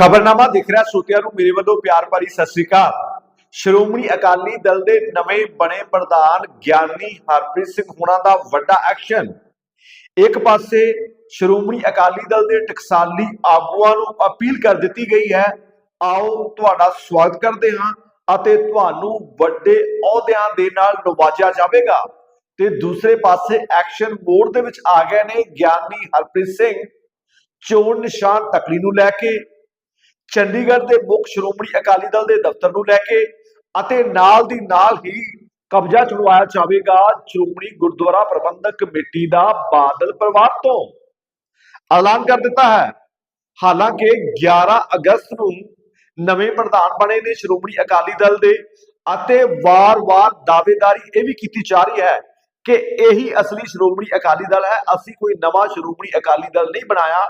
ਖਬਰਨਾਮਾ ਦਿਖ ਰਿਹਾ ਸੋਤਿਆਂ ਨੂੰ ਮੇਰੇ ਵੱਲੋਂ ਪਿਆਰ ਭਰੀ ਸਤਿ ਸ੍ਰੀ ਅਕਾਲ। ਸ਼੍ਰੋਮਣੀ ਅਕਾਲੀ ਦਲ ਦੇ ਨਵੇਂ ਬਣੇ ਪ੍ਰਧਾਨ ਗਿਆਨੀ ਹਰਪ੍ਰੀਤ ਸਿੰਘ ਹੁਣਾਂ ਦਾ ਵੱਡਾ ਐਕਸ਼ਨ। ਇੱਕ ਪਾਸੇ ਸ਼੍ਰੋਮਣੀ ਅਕਾਲੀ ਦਲ ਦੇ ਟਕਸਾਲੀ ਆਗੂਆਂ ਨੂੰ ਅਪੀਲ ਕਰ ਦਿੱਤੀ ਗਈ ਹੈ, ਆਓ ਤੁਹਾਡਾ ਸਵਾਗਤ ਕਰਦੇ ਹਾਂ ਅਤੇ ਤੁਹਾਨੂੰ ਵੱਡੇ ਅਹੁਦਿਆਂ ਦੇ ਨਾਲ ਨਵਾਜਿਆ ਜਾਵੇਗਾ। ਤੇ ਦੂਸਰੇ ਪਾਸੇ ਐਕਸ਼ਨ ਮੋਡ ਦੇ ਵਿੱਚ ਆ ਗਏ ਨੇ ਗਿਆਨੀ ਹਰਪ੍ਰੀਤ ਸਿੰਘ। ਚੋਣ ਨਿਸ਼ਾਨ ਤਕੜੀ ਨੂੰ ਲੈ ਕੇ ਚੰਡੀਗੜ੍ਹ ਦੇ ਮੁੱਖ ਸ਼੍ਰੋਮਣੀ ਅਕਾਲੀ ਦਲ ਦੇ ਦਫ਼ਤਰ ਨੂੰ ਲੈ ਕੇ ਅਤੇ ਨਾਲ ਦੀ ਨਾਲ ਹੀ ਕਬਜ਼ਾ ਚੁਣਵਾਇਆ ਜਾਵੇਗਾ ਸ਼੍ਰੋਮਣੀ ਗੁਰਦੁਆਰਾ ਪ੍ਰਬੰਧਕ ਕਮੇਟੀ ਦਾ ਬਾਦਲ ਪਰਿਵਾਰ ਤੋਂ। ਐਲਾਨ ਕਰ ਦਿੱਤਾ ਹੈ। ਹਾਲਾਂਕਿ 11 ਅਗਸਤ ਨੂੰ ਨਵੇਂ ਪ੍ਰਧਾਨ ਬਣੇ ਨੇ ਸ਼੍ਰੋਮਣੀ ਅਕਾਲੀ ਦਲ ਦੇ ਅਤੇ ਵਾਰ-ਵਾਰ ਦਾਅਵੇਦਾਰੀ ਇਹ ਵੀ ਕੀਤੀ ਜਾ ਰਹੀ ਹੈ ਕਿ ਇਹੀ ਅਸਲੀ ਸ਼੍ਰੋਮਣੀ ਅਕਾਲੀ ਦਲ ਹੈ। ਅਸੀਂ ਕੋਈ ਨਵਾਂ ਸ਼੍ਰੋਮਣੀ ਅਕਾਲੀ ਦਲ ਨਹੀਂ ਬਣਾਇਆ।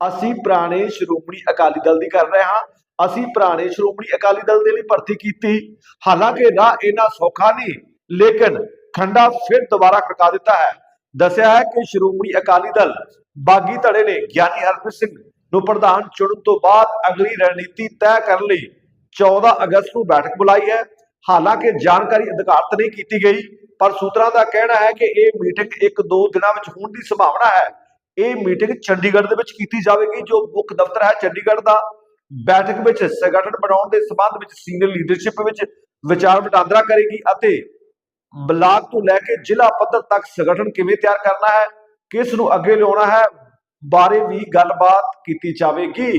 ਅਸੀਂ ਪੁਰਾਣੇ ਸ਼੍ਰੋਮਣੀ ਅਕਾਲੀ ਦਲ ਦੀ ਕਰ ਰਹੇ ਹਾਂ। ਅਸੀਂ ਪੁਰਾਣੇ ਸ਼੍ਰੋਮਣੀ ਅਕਾਲੀ ਦਲ ਦੇ ਲਈ ਭਰਤੀ ਕੀਤੀ। ਹਾਲਾਂਕਿ ਰਾਹ ਇਹਨਾਂ ਸੌਖਾ ਨਹੀਂ, ਲੇਕਿਨ ਖੰਡਾ ਫਿਰ ਦੁਬਾਰਾ ਖੜਕਾ ਦਿੱਤਾ ਹੈ। ਦੱਸਿਆ ਹੈ ਕਿ ਸ਼੍ਰੋਮਣੀ ਅਕਾਲੀ ਦਲ ਬਾਗੀ ਧੜੇ ਨੇ ਗਿਆਨੀ ਹਰਪ੍ਰੀਤ ਸਿੰਘ ਨੂੰ ਪ੍ਰਧਾਨ ਚੁਣਨ ਤੋਂ ਬਾਅਦ ਅਗਲੀ ਰਣਨੀਤੀ ਤੈਅ ਕਰਨ ਲਈ 14 ਅਗਸਤ ਨੂੰ ਬੈਠਕ ਬੁਲਾਈ ਹੈ। ਹਾਲਾਂਕਿ ਜਾਣਕਾਰੀ ਅਧਿਕਾਰਤ ਨਹੀਂ ਕੀਤੀ ਗਈ, ਪਰ ਸੂਤਰਾਂ ਦਾ ਕਹਿਣਾ ਹੈ ਕਿ ਇਹ ਮੀਟਿੰਗ ਇੱਕ ਦੋ ਦਿਨਾਂ ਵਿੱਚ ਹੋਣ ਦੀ ਸੰਭਾਵਨਾ ਹੈ। ਇਹ ਮੀਟਿੰਗ ਚੰਡੀਗੜ੍ਹ ਦੇ ਵਿੱਚ ਕੀਤੀ ਜਾਵੇਗੀ, ਜੋ ਮੁੱਖ ਦਫ਼ਤਰ ਹੈ ਚੰਡੀਗੜ੍ਹ ਦਾ। ਬੈਠਕ ਵਿੱਚ ਸੰਗਠਨ ਬਣਾਉਣ ਦੇ ਸਬੰਧ ਵਿੱਚ ਸੀਨੀਅਰ ਲੀਡਰਸ਼ਿਪ ਵਿੱਚ ਵਿਚਾਰ ਵਟਾਂਦਰਾ ਕਰੇਗੀ ਅਤੇ ਬਲਾਕ ਤੋਂ ਲੈ ਕੇ ਜ਼ਿਲ੍ਹਾ ਪੱਧਰ ਤੱਕ ਸੰਗਠਨ ਕਿਵੇਂ ਤਿਆਰ ਕਰਨਾ ਹੈ, ਕਿਸ ਨੂੰ ਅੱਗੇ ਲਿਆਉਣਾ ਹੈ, ਬਾਰੇ ਵੀ ਗੱਲਬਾਤ ਕੀਤੀ ਜਾਵੇਗੀ।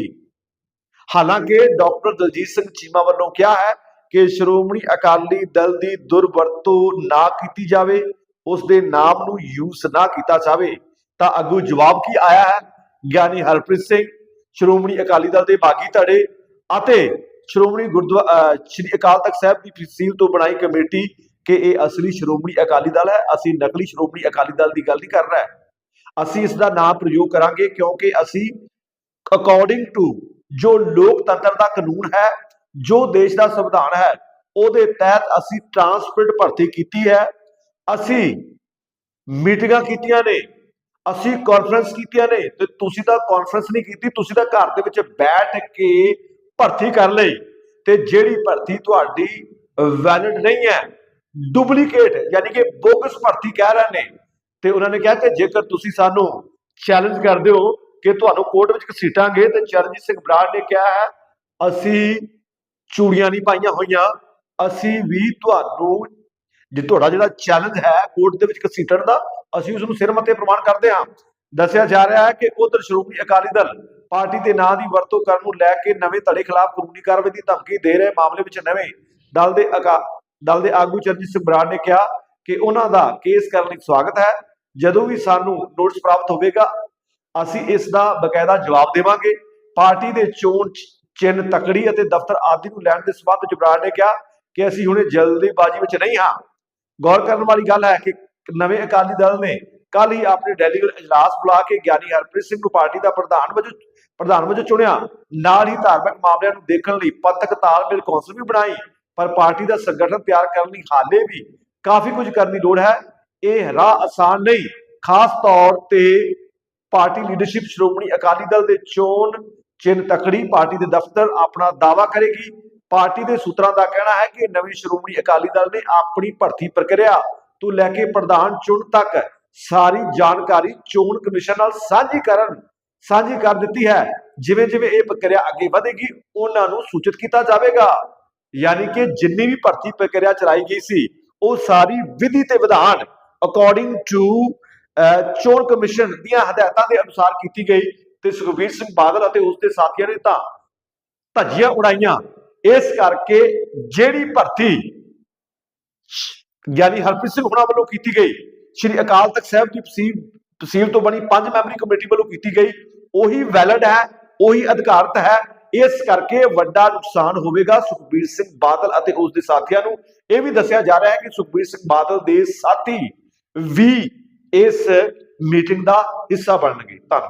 ਹਾਲਾਂਕਿ ਡਾਕਟਰ ਦਲਜੀਤ ਸਿੰਘ ਚੀਮਾ ਵੱਲੋਂ ਕਿਹਾ ਹੈ ਕਿ ਸ਼੍ਰੋਮਣੀ ਅਕਾਲੀ ਦਲ ਦੀ ਦੁਰਵਰਤੋਂ ਨਾ ਕੀਤੀ ਜਾਵੇ ਉਸ ਦੇ ਨਾਮ ਨੂੰ ਯੂਜ਼ ਨਾ ਕੀਤਾ ਜਾਵੇ। ਤਾਂ ਅੱਗੂ ਜਵਾਬ ਕੀ ਆਇਆ ਹੈ? ਗਿਆਨੀ ਹਰਪ੍ਰੀਤ ਸਿੰਘ, ਸ਼੍ਰੋਮਣੀ ਅਕਾਲੀ ਦਲ ਦੇ ਬਾਗੀ ਧੜੇ ਅਤੇ ਸ਼੍ਰੋਮਣੀ ਗੁਰਦੁਆਰਾ ਸ਼੍ਰੀ ਅਕਾਲ ਤਖਤ ਸਾਹਿਬ ਦੀ ਤਹਿਸੀਲ ਤੋਂ ਬਣਾਈ ਕਮੇਟੀ ਕਿ ਇਹ ਅਸਲੀ ਸ਼੍ਰੋਮਣੀ ਅਕਾਲੀ ਦਲ ਹੈ। ਅਸੀਂ ਨਕਲੀ ਸ਼੍ਰੋਮਣੀ ਅਕਾਲੀ ਦਲ ਦੀ ਗੱਲ ਨਹੀਂ ਕਰ ਰਹੇ। ਅਸੀਂ ਇਸ ਦਾ ਨਾਮ ਪ੍ਰਯੋਗ ਕਰਾਂਗੇ ਕਿਉਂਕਿ ਅਸੀਂ ਅਕੋਰਡਿੰਗ ਟੂ ਜੋ ਲੋਕਤੰਤਰ ਦਾ ਕਾਨੂੰਨ ਹੈ, ਜੋ ਦੇਸ਼ ਦਾ ਸੰਵਿਧਾਨ ਹੈ, ਉਹਦੇ ਤਹਿਤ ਅਸੀਂ ਟਰਾਂਸਪੋਰਟ ਭਰਤੀ ਕੀਤੀ ਹੈ। ਅਸੀਂ ਮੀਟਿੰਗਾਂ ਕੀਤੀਆਂ ਨੇ। ਅਸੀਂ ਕਾਨਫਰੰਸ ਕੀਤੀਆਂ ਨੇ ਤੇ ਤੁਸੀਂ ਤਾਂ ਕਾਨਫਰੰਸ ਨਹੀਂ ਕੀਤੀ, ਤੁਸੀਂ ਤਾਂ ਘਰ ਦੇ ਵਿੱਚ ਬੈਠ ਕੇ ਭਰਤੀ ਕਰ ਲਈ ਤੇ ਜਿਹੜੀ ਭਰਤੀ ਤੁਹਾਡੀ ਵੈਲਿਡ ਨਹੀਂ ਹੈ ਡੁਪਲੀਕੇਟ ਯਾਨੀ ਕਿ ਬੋਗਸ ਭਰਤੀ ਕਹਿ ਰਹੇ ਨੇ। ਤੇ ਉਹਨਾਂ ਨੇ ਕਿਹਾ ਕਿ ਜੇਕਰ ਤੁਸੀਂ ਸਾਨੂੰ ਚੈਲੰਜ ਕਰਦੇ ਹੋ ਕਿ ਤੁਹਾਨੂੰ ਕੋਰਟ ਵਿੱਚ ਘਸੀਟਾਂਗੇ, ਤੇ ਚਰਨਜੀਤ ਸਿੰਘ ਬਰਾੜ ਨੇ ਕਿਹਾ ਹੈ, ਅਸੀਂ ਚੂੜੀਆਂ ਨਹੀਂ ਪਾਈਆਂ ਹੋਈਆਂ, ਅਸੀਂ ਵੀ ਤੁਹਾਨੂੰ, ਜੇ ਤੁਹਾਡਾ ਜਿਹੜਾ ਚੈਲੰਜ ਹੈ ਕੋਰਟ ਦੇ ਵਿੱਚ ਘਸੀਟਣ ਦਾ ਅਸੀਂ ਉਸ ਨੂੰ ਸਿਰ ਮੱਥੇ ਪ੍ਰਮਾਣ ਕਰਦੇ ਹਾਂ। ਦੱਸਿਆ ਜਾ ਰਿਹਾ ਹੈ ਕਿ ਉਧਰ ਸ਼੍ਰੋਮਣੀ ਅਕਾਲੀ ਦਲ ਪਾਰਟੀ ਦੇ ਨਾਂ ਦੀ ਵਰਤੋਂ ਕਰਨ ਨੂੰ ਲੈ ਕੇ ਨਵੇਂ ਧੜੇ ਖਿਲਾਫ ਕਾਨੂੰਨੀ ਕਾਰਵਾਈ ਦੀ ਧਮਕੀ ਦੇ ਰਹੇ ਮਾਮਲੇ ਵਿੱਚ ਨਵੇਂ ਦਲ ਦੇ ਦਲ ਦੇ ਆਗੂ ਚਰਨਜੀਤ ਸਿੰਘ ਬਰਾੜ ਨੇ ਕਿਹਾ ਕਿ ਉਹਨਾਂ ਦਾ ਕੇਸ ਕਰਨ ਲਈ ਸਵਾਗਤ ਹੈ। ਜਦੋਂ ਵੀ ਸਾਨੂੰ ਨੋਟਿਸ ਪ੍ਰਾਪਤ ਹੋਵੇਗਾ, ਅਸੀਂ ਇਸ ਦਾ ਬਕਾਇਦਾ ਜਵਾਬ ਦੇਵਾਂਗੇ। ਪਾਰਟੀ ਦੇ ਚੋਣ ਚਿੰਨ ਤਕੜੀ ਅਤੇ ਦਫ਼ਤਰ ਆਦਿ ਨੂੰ ਲੈਣ ਦੇ ਸਬੰਧ ਵਿੱਚ ਬਰਾੜ ਨੇ ਕਿਹਾ ਕਿ ਅਸੀਂ ਹੁਣੇ ਜਲਦੀਬਾਜ਼ੀ ਵਿੱਚ ਨਹੀਂ ਹਾਂ। ਗੌਰ ਕਰਨ ਵਾਲੀ ਗੱਲ ਹੈ ਕਿ ਨਵੇਂ ਅਕਾਲੀ ਦਲ ਨੇ ਕੱਲ ਹੀ ਆਪਣੇ ਡੈਲੀਗੇਟ ਇਜਲਾਸ ਬੁਲਾ ਕੇ ਗਿਆਨੀ ਹਰਪ੍ਰੀਤ ਸਿੰਘ ਨੂੰ ਪਾਰਟੀ ਦਾ ਪ੍ਰਧਾਨ ਵਜੋਂ ਪ੍ਰਧਾਨ ਵਜੋਂ ਚੁਣਿਆ। ਨਾਲ ਹੀ ਧਾਰਮਿਕ ਮਾਮਲਿਆਂ ਨੂੰ ਦੇਖਣ ਲਈ ਪੰਥਕ ਤਾਲਮੇਲ ਕੌਂਸਲ ਵੀ ਬਣਾਈ, ਪਰ ਪਾਰਟੀ ਦਾ ਸੰਗਠਨ ਤਿਆਰ ਕਰਨ ਲਈ ਹਾਲੇ ਵੀ ਕਾਫੀ ਕੁਝ ਕਰਨ ਦੀ ਲੋੜ ਹੈ। ਇਹ ਰਾਹ ਆਸਾਨ ਨਹੀਂ। ਖਾਸ ਤੌਰ ਤੇ ਪਾਰਟੀ ਲੀਡਰਸ਼ਿਪ ਸ਼੍ਰੋਮਣੀ ਅਕਾਲੀ ਦਲ ਦੇ ਚੋਣ ਚਿੰਨ ਤਕੜੀ ਪਾਰਟੀ ਦੇ ਦਫ਼ਤਰ ਆਪਣਾ ਦਾਵਾ ਕਰੇਗੀ। ਪਾਰਟੀ ਦੇ ਸੂਤਰਾਂ ਦਾ ਕਹਿਣਾ ਹੈ ਕਿ ਨਵੀਂ ਸ਼੍ਰੋਮਣੀ ਅਕਾਲੀ ਦਲ ਨੇ ਆਪਣੀ ਭਰਤੀ ਪ੍ਰਕਿਰਿਆ ਤੋਂ ਲੈ ਕੇ ਪ੍ਰਧਾਨ ਚੁਣ ਤੱਕ ਸਾਰੀ ਜਾਣਕਾਰੀ ਚੋਣ ਕਮਿਸ਼ਨ ਨਾਲ ਸਾਂਝੀ ਕਰਨ, ਸਾਂਝੀ ਕਰ ਦਿੱਤੀ ਹੈ। ਜਿਵੇਂ ਜਿਵੇਂ ਇਹ ਪ੍ਰਕਿਰਿਆ ਅੱਗੇ ਵਧੇਗੀ, ਉਹਨਾਂ ਨੂੰ ਸੂਚਿਤ ਕੀਤਾ ਜਾਵੇਗਾ। ਯਾਨੀ ਕਿ ਜਿੰਨੀ ਵੀ ਭਰਤੀ ਪ੍ਰਕਿਰਿਆ ਚਲਾਈ ਗਈ ਸੀ, ਉਹ ਸਾਰੀ ਵਿਧੀ ਤੇ ਵਿਧਾਨ ਅਕੋਰਡਿੰਗ ਟੂ ਚੋਣ ਕਮਿਸ਼ਨ ਦੀਆਂ ਹਦਾਇਤਾਂ ਦੇ ਅਨੁਸਾਰ ਕੀਤੀ ਗਈ ਤੇ ਸੁਖਬੀਰ ਸਿੰਘ ਬਾਦਲ ਅਤੇ ਉਸ ਦੇ ਸਾਥੀਆਂ ਨੇ ਤਾਂ ਧੱਜੀਆਂ ਉਡਾਈਆਂ। ਇਸ ਕਰਕੇ ਜਿਹੜੀ ਭਰਤੀ ਗਿਆਨੀ ਹਰਪ੍ਰੀਤ ਸਿੰਘ ਹੁਣਾਂ ਵੱਲੋਂ ਕੀਤੀ ਗਈ। ਸ਼੍ਰੀ ਅਕਾਲ ਤਖਤ ਸਾਹਿਬ ਦੀ ਤਸੀਲ ਤਹਿਸੀਲ ਤੋਂ ਬਣੀ ਪੰਜ ਮੈਂਬਰੀ ਕਮੇਟੀ ਵੱਲੋਂ ਕੀਤੀ ਗਈ। ਉਹੀ ਵੈਲਿਡ ਹੈ, ਉਹੀ ਅਧਿਕਾਰਤ ਹੈ। ਇਸ ਕਰਕੇ ਵੱਡਾ ਨੁਕਸਾਨ ਹੋਵੇਗਾ ਸੁਖਬੀਰ ਸਿੰਘ ਬਾਦਲ ਅਤੇ ਉਸ ਦੇ ਸਾਥੀਆਂ ਨੂੰ। ਇਹ ਵੀ ਦੱਸਿਆ ਜਾ ਰਿਹਾ ਹੈ ਕਿ ਸੁਖਬੀਰ ਸਿੰਘ ਬਾਦਲ ਦੇ ਸਾਥੀ ਵੀ ਇਸ ਮੀਟਿੰਗ ਦਾ ਹਿੱਸਾ ਬਣਨਗੇ। ਧੰਨਵਾਦ।